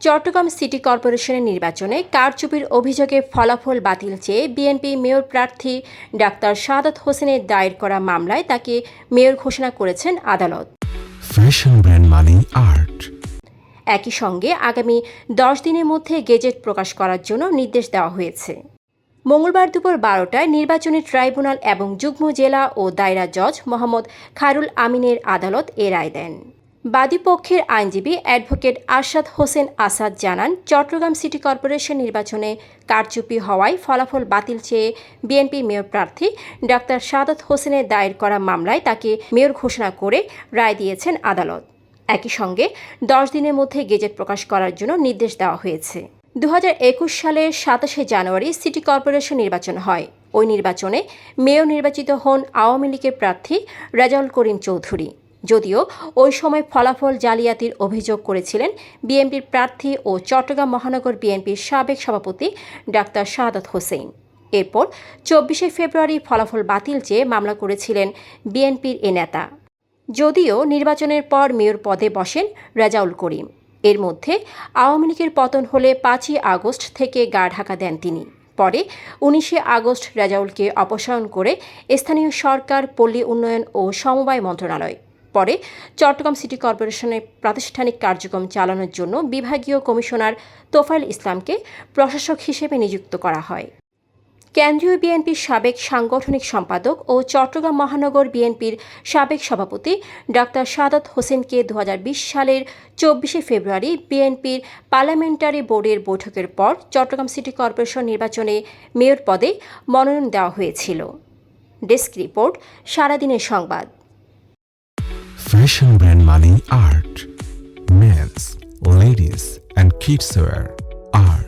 Chittagong city কর্পোরেশনের নির্বাচনে কারচুপির অভিযোগে ফলাফল বাতিল চেয়ে বিএনপি মেয়র প্রার্থী ডাক্তার সাদাত হোসেনের দায়ের করা মামলায় তাকে মেয়র ঘোষণা করেছেন আদালত। ফ্যাশন ব্র্যান্ড মানে আর্ট একই সঙ্গে আগামী দশ দিনের মধ্যে গেজেট প্রকাশ করার জন্য নির্দেশ দেওয়া হয়েছে। মঙ্গলবার দুপুর বারোটায় নির্বাচনী ট্রাইব্যুনাল এবং যুগ্ম জেলা ও দায়রা জজ মোহাম্মদ খায়রুল আমিনের আদালত এ রায় দেন। বাদীপক্ষের আইনজীবী অ্যাডভোকেট আরশাদ হোসেন আসাদ জানান, চট্টগ্রাম সিটি কর্পোরেশন নির্বাচনে কারচুপি হওয়ায় ফলাফল বাতিল চেয়ে বিএনপি মেয়র প্রার্থী ডাক্তার সাদাত হোসেনের দায়ের করা মামলায় তাকে মেয়র ঘোষণা করে রায় দিয়েছেন আদালত। একই সঙ্গে দশ দিনের মধ্যে গেজেট প্রকাশ করার জন্য নির্দেশ দেওয়া হয়েছে। দু হাজার একুশ সালের সাতাশে জানুয়ারি সিটি কর্পোরেশন নির্বাচন হয়। ওই নির্বাচনে মেয়র নির্বাচিত হন আওয়ামী লীগের প্রার্থী রাজাউল করিম চৌধুরী। যদিও ওই সময় ফলাফল জালিয়াতির অভিযোগ করেছিলেন বিএনপির প্রার্থী ও চট্টগ্রাম মহানগর বিএনপির সাবেক সভাপতি ডাক্তার শাহাদাত হোসেন এরপর চব্বিশে ফেব্রুয়ারি ফলাফল বাতিল চেয়ে মামলা করেছিলেন বিএনপির এ নেতা। যদিও নির্বাচনের পর মেয়র পদে বসেন রেজাউল করিম। এর মধ্যে আওয়ামী লীগের পতন হলে পাঁচই আগস্ট থেকে গা ঢাকা দেন তিনি। পরে উনিশে আগস্ট রাজাউলকে অপসারণ করে স্থানীয় সরকার, পল্লী উন্নয়ন ও সমবায় মন্ত্রণালয় পরে চট্টগ্রাম সিটি কর্পোরেশনের প্রাতিষ্ঠানিক কার্যক্রম চালানোর জন্য বিভাগীয় কমিশনার তোফাইল ইসলামকে প্রশাসক হিসেবে নিযুক্ত করা হয়। কেন্দ্রীয় বিএনপির সাবেক সাংগঠনিক সম্পাদক ও চট্টগ্রাম মহানগর বিএনপির সাবেক সভাপতি ডাক্তার সাদাত হোসেনকে দু হাজার বিশ সালের চব্বিশে ফেব্রুয়ারি বিএনপির পার্লামেন্টারি বোর্ডের বৈঠকের পর চট্টগ্রাম সিটি কর্পোরেশন নির্বাচনে মেয়র পদে মনোনয়ন দেওয়া হয়েছিল। ডেস্ক রিপোর্ট, সারাদিনের সংবাদ। fashion brand money art, men's, ladies, and kids wear are